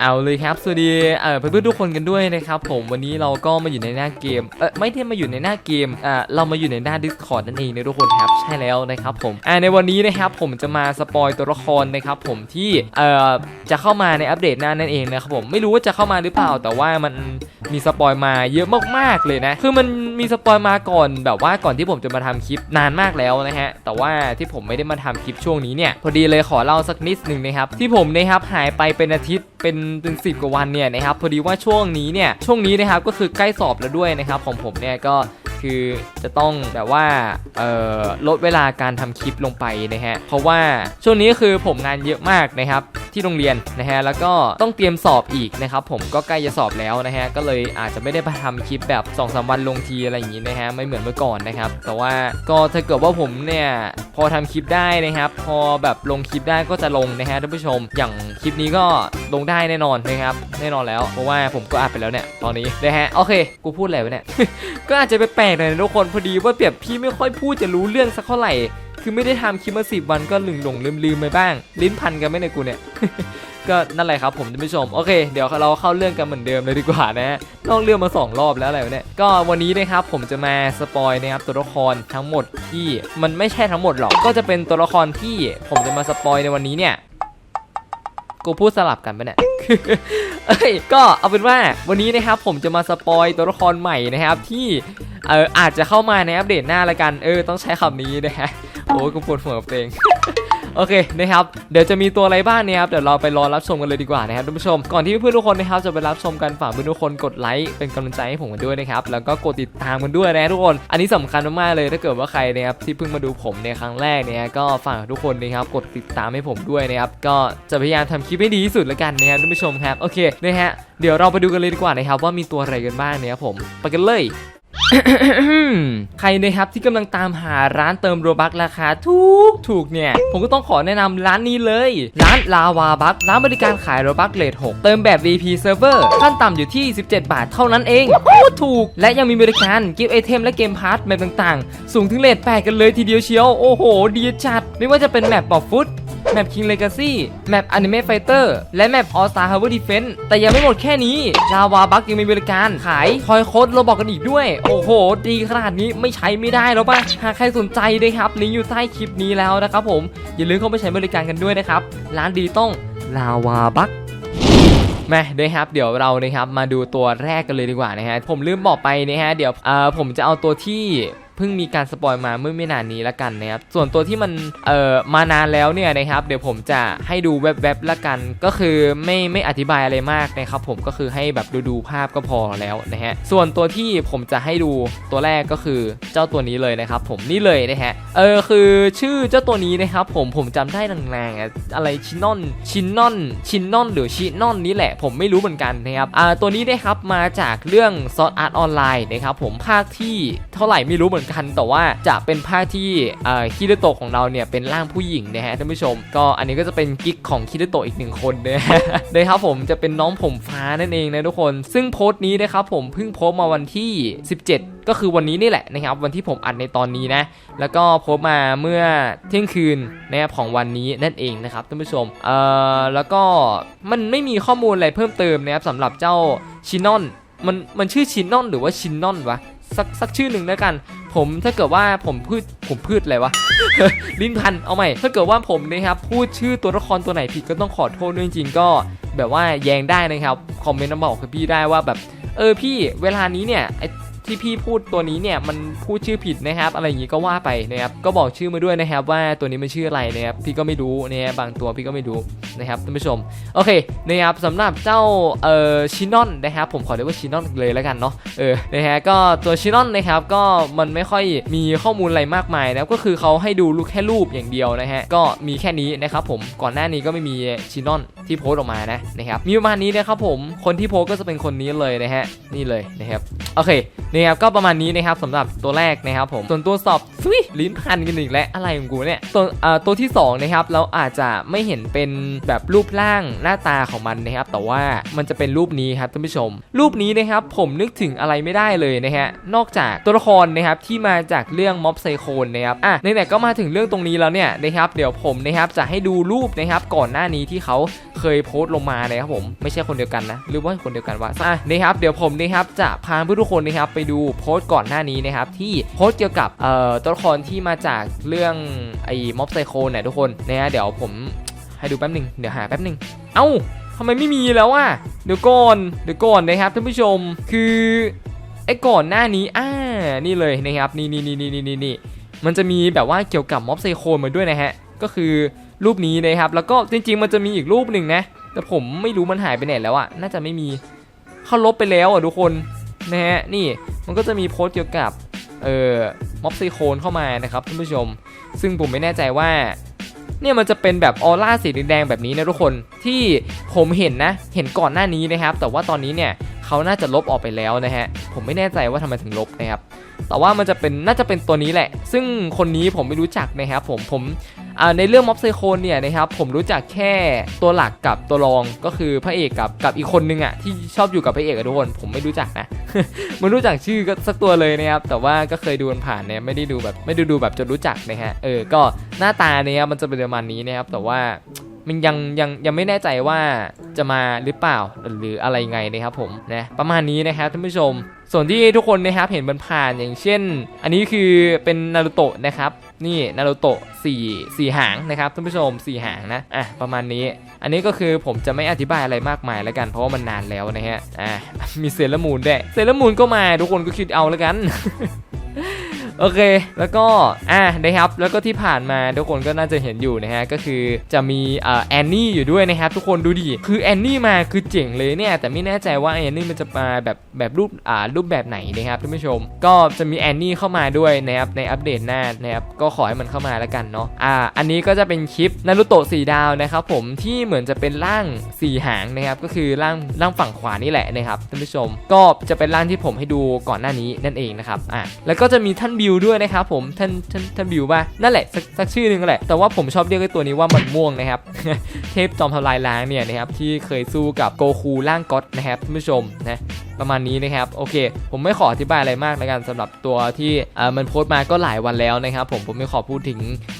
เอาเลยครับ สวัสดีเอ่อเพื่อนๆทุกคนกันด้วยนะครับผมวันนี้เราก็มาอยู่ในหน้าเกมเออไม่ได้มาอยู่ในหน้าเกมอ่าเรามาอยู่ในหน้า Discord นั่นเองนะทุกคนครับใช่แล้วนะครับผมอ่าในวันนี้นะครับผมจะมาสปอยตัวละครนะครับผมที่เอ่อจะเข้ามาในอัปเดตหน้านั่นเองนะครับผมไม่รู้ว่าจะเข้ามาหรือเปล่า แต่ว่ามันมีสปอยมาเยอะมากๆเลยนะคือมันมีสปอยมาก่อนแบบว่าก่อนที่ผมจะมาทำคลิปนานมากแล้วนะฮะแต่ว่าที่ผมไม่ได้มาทำคลิปช่วงนี้เนี่ยพอดีเลยขอเล่าสักนิดหนึ่งนะครับที่ผมนะครับหายไปเป็นอาทิตย์เป็นเป็นสิบกว่าวันเนี่ยนะครับพอดีว่าช่วงนี้เนี่ยช่วงนี้นะครับก็คือใกล้สอบแล้วด้วยนะครับของผมเนี่ยก็คือจะต้องแบบว่าลดเวลาการทำคลิปลงไปนะฮะเพราะว่าช่วงนี้คือผมงานเยอะมากนะครับ ที่โรงเรียนนะฮะแล้วก็ต้องเตรียมสอบอีกนะครับผมก็ใกล้จะสอบแล้วนะฮะก็เลยอาจจะไม่ได้ไปทำคลิปแบบ2อสวันลงทีอะไรอย่างนี้นะฮะไม่เหมือนเมื่อก่อนนะครับแต่ว่าก็ถ้าเกิดว่าผมเนี่ยพอทำคลิปได้นะครับพอแบบลงคลิปได้ก็จะลงนะฮะท่านผู้ชม อย่างคลิปนี้ก็ลงได้แน่นอนนะครับแน่นอนแล้วเพราะว่าผมก็อัดไปแล้วเนี่ยตอนนี้นะฮะโอเคกูพูดอะไรวะเนี่ยก็อาจจะไปแปลกหน่อยนะทุกคนพอดีว่าเปรียบพี่ไม่ค่อยพูดจะรู้เรื่องสักเท่าไหร่ คือไม่ได้ทำคลิปมาสิบวันก็หลงหลงลืมลืมไปบ้าง ลิ้นพันกันไม่ในกูเนี่ยก็นั่นแหละครับผมท่านผู้ชมโอเคเดี๋ยวเราเข้าเรื่องกันเหมือนเดิมเลยดีกว่านะฮะนอกเรื่องมาสองรอบแล้วอะไรเนี่ยก็วันนี้นะครับผมจะมาสปอยนะครับตัวละครทั้งหมดที่มันไม่ใช่ทั้งหมดหรอกก็จะเป็นตัวละครที่ผมจะมาสปอยในวันนี้เนี่ยกูพูดสลับกันไปเนี่ยเอ้ยก็เอาเป็นว่าวันนี้นะครับผมจะมาสปอยตัวละครใหม่นะครับที่เอออาจจะเข้ามาในอัปเดตหน้าละกันเออต้องใช้คำนี้นะฮะ โอ้ยกูปวดหัวกับตัวเองโอเคนะครับเดี๋ยวจะมีตัวอะไรบ้างเนี่ยครับเดี๋ยวเราไปรอรับชมกันเลยดีกว่านะครับท่านผู้ชมก่อนที่เพื่อนทุกคนนะครับจะไปรับชมกันฝากเพื่อนทุกคนกดไลค์เป็นกำลังใจให้ผมกันด้วยนะครับแล้วก็กดติดตามกันด้วยนะทุกคน อันนี้สำคัญมากๆเลยถ้าเกิดว่าใครนะครับที่เพิ่งมาดูผมในครั้งแรกเนี่ยก็ฝากทุกคนนะครับกดติดตามให้ผมด้วยนะครับก็จะพยายามทำคลิปให้ดีที่สุดแล้วกันนะครับท่านผู้ชมครับโอเคนะฮะเดี๋ยวเราไปดูกันเลยดีกว่านะครับว่ามีตัวอะไรกันบ้างเนี่ยครับผมไปกันเลย ใครนะครับที่กำลังตามหาร้านเติมโรบักราคาถูกถูกเนี่ย ผมก็ต้องขอแนะนำร้านนี้เลย ร้านลาวาบักร้านบริการขายโรบักเลท6เติมแบบ VP Server ขั้นต่ำอยู่ที่ 17 บาทเท่านั้นเองถูก และยังมีบริการกิฟต์ไอเทมและเกมพาร์ทแมปต่างๆ สูงถึงเลท8กันเลยทีเดียวเชียว โอ้โห ดีจัด ไม่ว่าจะเป็นแมปปอฟุตแมป King Legacy แมป Anime Fighter และแมป All Star Tower Defense แต่ยังไม่หมดแค่นี้ลาวาบักยังมีบริการขายคอยโค้ดโรบอกกันอีกด้วย โอ้โห ดีขนาดนี้ไม่ใช้ไม่ได้แล้วป่ะ หากใครสนใจด้วยครับลิงก์อยู่ใต้คลิปนี้แล้วนะครับผม อย่าลืมเข้าไปใช้บริการกันด้วยนะครับ ร้านดีต้องลาวาบักมานะครับเดี๋ยวเรานะครับมาดูตัวแรกกันเลยดีกว่านะฮะผมลืมบอกไปนะฮะเดี๋ยวเอ่อผมจะเอาตัวที่ เพิ่งมีการสปอยมาเมื่อไม่นานนี้ละกันนะครับส่วนตัวที่มันเอ่อมานานแล้วเนี่ยนะครับเดี๋ยวผมจะให้ดูแวบๆละกัน ก็คือไม่ไม่อธิบายอะไรมากนะครับผมก็คือให้แบบดูดูภาพก็พอแล้วนะฮะส่วนตัวที่ผมจะให้ดูตัวแรกก็คือเจ้าตัวนี้เลยนะครับผมนี่เลยนะฮะเออคือชื่อเจ้าตัวนี้นะครับผมผมจำได้แรงๆอะไรชินนอนชินนอนชินนอนหรือชินนอนนี่แหละผมไม่รู้เหมือนกันนะครับอ่าตัวนี้นะครับมาจากเรื่องซอสอาร์ตออนไลน์นะครับผมภาคที่เท่าไหร่ไม่รู้เหมือนกัน แต่ว่าจะเป็นภาคที่คิริโตะของเราเนี่ยเป็นร่างผู้หญิงนะฮะท่านผู้ชม ก็อันนี้ก็จะเป็นกิ๊กของคิริโตะอีกหนึ่งคนนะฮะนะครับผมจะเป็นน้องผมฟ้านั่นเองนะทุกคน ซึ่งโพสต์นี้นะครับผมเพิ่งโพสต์มาวันที่ 17ก็คือวันนี้นี่แหละนะครับวันที่ผมอัดในตอนนี้นะ แล้วก็โพสต์มาเมื่อเที่ยงคืนนะครับของวันนี้นั่นเองนะครับท่านผู้ชมเอ่อแล้วก็มันไม่มีข้อมูลอะไรเพิ่มเติมนะครับสำหรับเจ้าชินนอนมันมันชื่อชินนอนหรือว่าชินนอนวะ สักสักชื่อหนึ่งแล้วกัน ผมถ้าเกิดว่าผมพูดผมพูดอะไรวะ ลิ้นพันเอาใหม่ ถ้าเกิดว่าผมนะครับพูดชื่อตัวละครตัวไหนผิดก็ต้องขอโทษด้วยจริงๆก็ แบบว่าแยงได้นะครับคอมเมนต์มาบอกกับพี่ได้ว่าแบบเออพี่เวลานี้เนี่ยไอ ที่พี่พูดตัวนี้เนี่ยมันพูดชื่อผิดนะครับ อะไรอย่างงี้ก็ว่าไปนะครับก็บอกชื่อมาด้วยนะครับ ว่าตัวนี้มันชื่ออะไรนะครับพี่ก็ไม่รู้นะครับบางตัวพี่ก็ไม่รู้นะครับท่านผู้ชมโอเคนะครับสำหรับเจ้าเอ่อชินอนนะครับผมขอเรียกว่าชินอนเลยแล้วกันเนาะเออนะฮะก็ตัวชินอนนะครับก็มันไม่ค่อยมีข้อมูลอะไรมากมายนะครับก็คือเขาให้ดูรูปแค่รูปอย่างเดียวนะฮะก็มีแค่นี้นะครับผมก่อนหน้านี้ก็ไม่มีชินอนที่โพสออกมานะนะครับมีประมาณนี้นะครับผมคนที่โพสก็จะเป็นคนนี้เลยนะฮะนี่เลยนะครับโอเคนะครับก็ประมาณนี้นะครับสำหรับตัวแรกนะครับผมส่วนตัวสอบซุยลิ้นพันกันอีกแล้วอะไรของกูเนี่ยตัวเอ่อตัวที่สองนะครับเราอาจจะไม่เห็นเป็นแบบรูปร่างหน้าตาของมันนะครับแต่ว่ามันจะเป็นรูปนี้ครับท่านผู้ชม รูปนี้นะครับผมนึกถึงอะไรไม่ได้เลยนะฮะนอกจากตัวละครนะครับที่มาจากเรื่องม็อบไซโคนนะครับอะไหนๆก็มาถึงเรื่องตรงนี้แล้วเนี่ยนะครับเดี๋ยวผมนะครับจะให้ดูรูปนะครับก่อนหน้านี้ที่เขาเคยโพสต์ลงมานะครับผมไม่ใช่คนเดียวกันนะหรือว่าคนเดียวกันวะอะนะครับเดี๋ยวผมนะครับจะพาเพื่อนทุกคนนะครับไปดูโพสต์ก่อนหน้านี้นะครับที่โพสต์เกี่ยวกับเอ่อตัวละครที่มาจากเรื่องไอ้ม็อบไซโคนเนี่ยทุกคนนะฮะเดี๋ยวผมให้ดูแป๊บหนึ่งเดี๋ยวหาแป๊บหนึ่งเอ้าทำไมไม่มีแล้วอะเดี๋ยวก่อนเดี๋ยวก่อนนะครับท่านผู้ชมคือไอ้ก่อนหน้านี้อ่านี่เลยนะครับนี่นี่นี่นี่นี่นี่มันจะมีแบบว่าเกี่ยวกับม็อบไซโคนมาด้วยนะฮะก็คือรูปนี้นะครับแล้วก็จริง ๆ มันจะมีอีกรูปหนึ่งนะแต่ผมไม่รู้มันหายไปไหนแล้วอะน่าจะไม่มีเขาลบไปแล้วอะทุกคนนะฮะนี่ มันก็จะมีโพสต์เกี่ยวกับเอ่อม็อบซิโคนเข้ามานะครับท่านผู้ชม ซึ่งผมไม่แน่ใจว่าเนี่ยมันจะเป็นแบบออร่าสีแดงแบบนี้นะทุกคนที่ผมเห็นนะ เห็นก่อนหน้านี้นะครับ แต่ว่าตอนนี้เนี่ย เขาน่าจะลบออกไปแล้วนะฮะ ผมไม่แน่ใจว่าทำไมถึงลบนะครับ แต่ว่ามันจะเป็นน่าจะเป็นตัวนี้แหละ ซึ่งคนนี้ผมไม่รู้จักนะครับผม ผมในเรื่องม็อบไซโคนเนี่ยนะครับผมรู้จักแค่ตัวหลักกับตัวรองก็คือพระเอกกับกับอีกคนนึงอะที่ชอบอยู่กับพระเอกอะทุกคนผมไม่รู้จักนะไม่รู้จักชื่อก็สักตัวเลยนะครับแต่ว่าก็เคยดูมันผ่านเนี่ยไม่ได้ดูแบบไม่ได้ดูแบบจนรู้จักนะฮะเออก็หน้าตาเนี่ยมันจะเป็นประมาณนี้นะครับแต่ว่า มันยังยังยังไม่แน่ใจว่าจะมาหรือเปล่าหรืออะไรไงนะครับผมนะประมาณนี้นะครับท่านผู้ชม ส่วนที่ทุกคนนะครับเห็นมันผ่านอย่างเช่น อันนี้คือเป็นนารูโตะนะครับนี่นารูโตะสี่สี่หางนะครับท่านผู้ชมสี่หางนะอะประมาณนี้ อันนี้ก็คือผมจะไม่อธิบายอะไรมากมายแล้วกันเพราะว่ามันนานแล้วนะฮะอะมีเซเลอร์มูนด้วยเซเลอร์มูนก็มาทุกคนก็คิดเอาแล้วกัน โอเค แล้วก็อะนะครับแล้วก็ที่ผ่านมาทุกคนก็น่าจะเห็นอยู่นะฮะก็คือจะมีอ่อแอนนี่อยู่ด้วยนะครับทุกคนดูดิคือแอนนี่มาคือเจ๋งเลยเนี่ยแต่ไม่แน่ใจว่าแอนนี่มันจะมาแบบแบบรูปอ่ารูปแบบไหนนะครับท่านผู้ชม ก็จะมีแอนนี่เข้ามาด้วยนะครับในอัปเดตหน้านะครับก็ขอให้มันเข้ามาแล้วกันเนาะอ่าอันนี้ก็จะเป็นคลิปนารูโตะสีดาวนะครับผมที่เหมือนจะเป็นร่างสี่หางนะครับก็คือร่างร่างฝั่งขวานี่แหละนะครับท่านผู้ชม ก็จะเป็นร่างที่ผมให้ดูก่อนหน้านี้นั่นเองนะครับอะแล้วก็จะมีท่านบิวด้วยนะครับผมท่านท่านท่านบิวป่ะนั่นแหละสักสักชื่อหนึงแหละแต่ว่าผมชอบเรียกไอ้ตัวนี้ว่ามันม่วงนะครับเทพจอมทำลายล้างเนี่ยนะครับที่เคยสู้กับโกคูร่างก็อตนะครับท่านผู้ชมนะประมาณนี้นะครับโอเค ผมไม่ขออธิบายอะไรมากแล้วกันสำหรับตัวที่เอ่อมันโพสต์มาก็หลายวันแล้วนะครับผมผมไม่ขอพูดถึง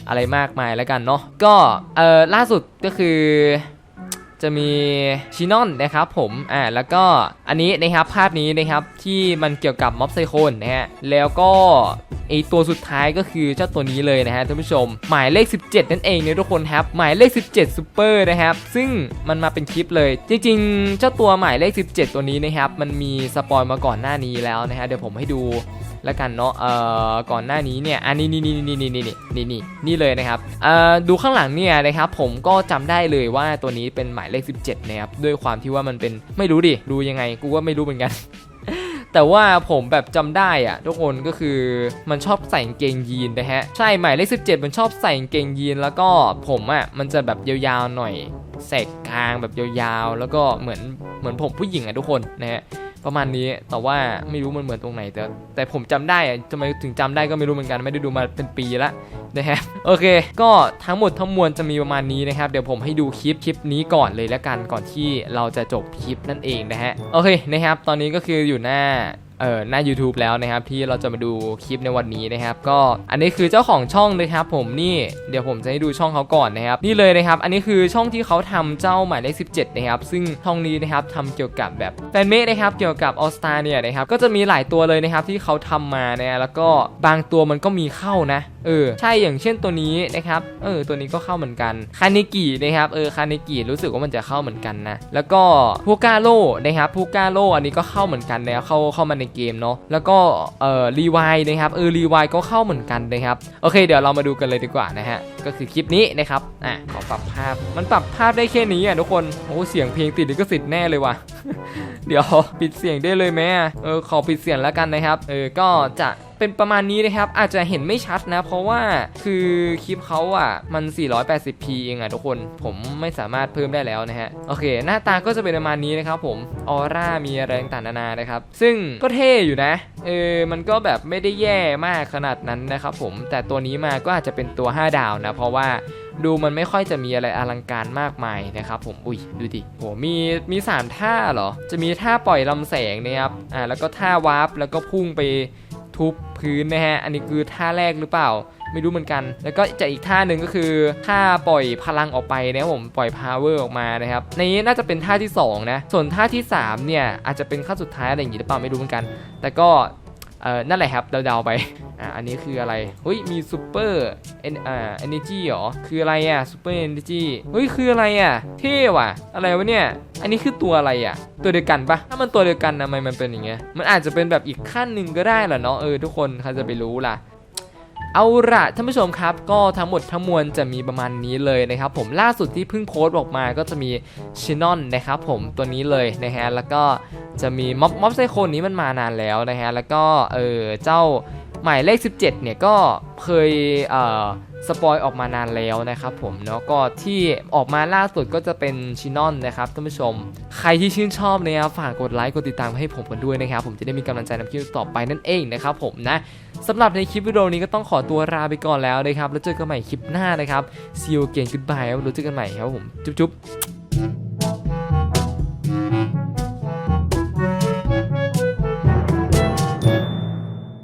อะไรมากมายแล้วกันเนาะก็เออล่าสุดก็คือ จะมีชินอนนะครับผมอ่าแล้วก็อันนี้นะครับภาพนี้นะครับที่มันเกี่ยวกับม็อบไซโคนนะฮะแล้วก็ไอตัวสุดท้ายก็คือเจ้าตัวนี้เลยนะฮะท่านผู้ชม หมายเลข 17 นั่นเองเนี่ยทุกคนครับ หมายเลข 17ซูเปอร์นะครับ ซึ่งมันมาเป็นคลิปเลย จริงๆ เจ้าตัวหมายเลข 17 ตัวนี้นะครับ มันมีสปอยมาก่อนหน้านี้แล้วนะฮะเดี๋ยวผมให้ดู แล้วกันเนาะเอ่อก่อนหน้านี้เนี่ยอันนี้นี่นี่นี่นี่นี่นี่นี่นี่นี่เลยนะครับเอ่อดูข้างหลังเนี่ยนะครับผมก็จำได้เลยว่าตัวนี้เป็นหมายเลข 17นะครับด้วยความที่ว่ามันเป็นไม่รู้ดิดูยังไงกูก็ไม่รู้เหมือนกันแต่ว่าผมแบบจำได้อะทุกคนก็คือมันชอบใส่กางเกงยีนนะฮะใช่หมายเลข17 มันชอบใส่กางเกงยีนแล้วก็ผมอะมันจะแบบยาวๆหน่อยแสกกลางแบบยาวๆ แล้วก็เหมือนเหมือนผมผู้หญิงอะทุกคนนะฮะ ประมาณนี้แต่ว่าไม่รู้มันเหมือนตรงไหนแต่แต่ผมจำได้ทำไมถึงจำได้ก็ไม่รู้เหมือนกันไม่ได้ดูมาเป็นปีละนะครับโอเค ก็ทั้งหมดทั้งมวลจะมีประมาณนี้นะครับ เดี๋ยวผมให้ดูคลิปคลิปนี้ก่อนเลยแล้วกันก่อนที่เราจะจบคลิปนั่นเองนะฮะโอเคนะครับ ตอนนี้ก็คืออยู่หน้า เออหน้า YouTube แล้วนะครับที่เราจะมาดูคลิปในวันนี้นะครับ ก็อันนี้คือเจ้าของช่องเลยครับ ผมนี่เดี๋ยวผมจะให้ดูช่องเขาก่อนนะครับ นี่เลยนะครับ อันนี้คือช่องที่เขาทำเจ้าหมายเลข17 นะครับ ซึ่งช่องนี้นะครับทำเกี่ยวกับแบบแฟนเมดนะครับเกี่ยวกับออสตาเนี่ยนะครับก็จะมีหลายตัวเลยนะครับที่เขาทำมานะแล้วก็บางตัวมันก็มีเข้านะเออใช่อย่างเช่นตัวนี้นะครับเออตัวนี้ก็เข้าเหมือนกันคานิกินะครับเออคานิกิรู้สึกว่ามันจะเข้าเหมือนกันนะแล้วก็พูกาโลนะครับพูกาโลอันนี้ก็เข้าเหมือนกันนะเข้าเข้ามาในเกมเนาะแล้วก็เอ่อรีวายนะครับเออรีวายก็เข้าเหมือนกันนะครับโอเค เดี๋ยวเรามาดูกันเลยดีกว่านะฮะก็คือคลิปนี้นะครับอะขอปรับภาพมันปรับภาพได้แค่นี้อะทุกคนโอ้เสียงเพลงติดลิขสิทธิ์แน่เลยว่ะเดี๋ยวปิดเสียงได้เลยไหมเออขอปิดเสียงแล้วกันนะครับเออก็จะ เป็นประมาณนี้นะครับ อาจจะเห็นไม่ชัดนะ เพราะว่าคือคลิปเขาอะมัน 480p เองอะทุกคน ผมไม่สามารถเพิ่มได้แล้วนะฮะ โอเค หน้าตาก็จะเป็นประมาณนี้นะครับผม ออร่ามีอะไรต่างๆนานานะครับ ซึ่งก็เท่อยู่นะ เออ มันก็แบบไม่ได้แย่มากขนาดนั้นนะครับผม แต่ตัวนี้มาก็อาจจะเป็นตัว 5 ดาวนะ เพราะว่าดูมันไม่ค่อยจะมีอะไรอลังการมากมายนะครับผม อุ้ยดูดิ โห มีมีสามท่าเหรอ จะมีท่าปล่อยลำแสงนะครับ อ่า แล้วก็ท่าวาร์ป แล้วก็พุ่งไป ทุบพื้นนะฮะ อันนี้คือท่าแรกหรือเปล่า ไม่รู้เหมือนกัน แล้วก็จะอีกท่าหนึ่งก็คือท่าปล่อยพลังออกไปนะครับผมปล่อย power ออกมานะครับในนี้น่าจะเป็นท่าที่2นะส่วนท่าที่3เนี่ยอาจจะเป็นขั้นสุดท้ายอะไรอย่างงี้หรือเปล่าไม่รู้เหมือนกัน แต่ก็ เออนั่นแหละครับเดาๆไปอ่าอันนี้คืออะไรเฮ้ยมีซูเปอร์เอ็นอ่าเอเนจีเหรอคืออะไรอะซูเปอร์เอเนจีเฮ้ยคืออะไรอะเท่ว่ะ อะไรวะเนี่ย อันนี้คือตัวอะไรอะ ตัวเดียวกันปะถ้ามันตัวเดียวกันทำไมมันเป็นอย่างเงี้ยมันอาจจะเป็นแบบอีกขั้นหนึ่งก็ได้แหละเนาะเออทุกคนใครจะไปรู้ล่ะ เอาละท่านผู้ชมครับ ก็ทั้งหมดทั้งมวลจะมีประมาณนี้เลยนะครับ ผมล่าสุดที่เพิ่งโพสต์ออกมาก็จะมีชินอนนะครับผมตัวนี้เลยนะฮะแล้วก็จะมีม็อบม็อบไซโคนนี้มันมานานแล้วนะฮะแล้วก็เออเจ้าหมายเลข 17 เนี่ยก็เคยเอ่อ สปอยออกมานานแล้วนะครับผมเนาะก็ที่ออกมาล่าสุดก็จะเป็นชินอนนะครับท่านผู้ชม ใครที่ชื่นชอบเนี่ยฝากกดไลค์กดติดตามให้ผมกันด้วยนะครับผมจะได้มีกำลังใจนำคลิปต่อไปนั่นเองนะครับผมนะสำหรับในคลิปวิดีโอนี้ก็ต้องขอตัวลาไปก่อนแล้วนะครับแล้วเจอกันใหม่คลิปหน้านะครับ see you again goodbye แล้วเจอกันใหม่ครับผมจุ๊บๆ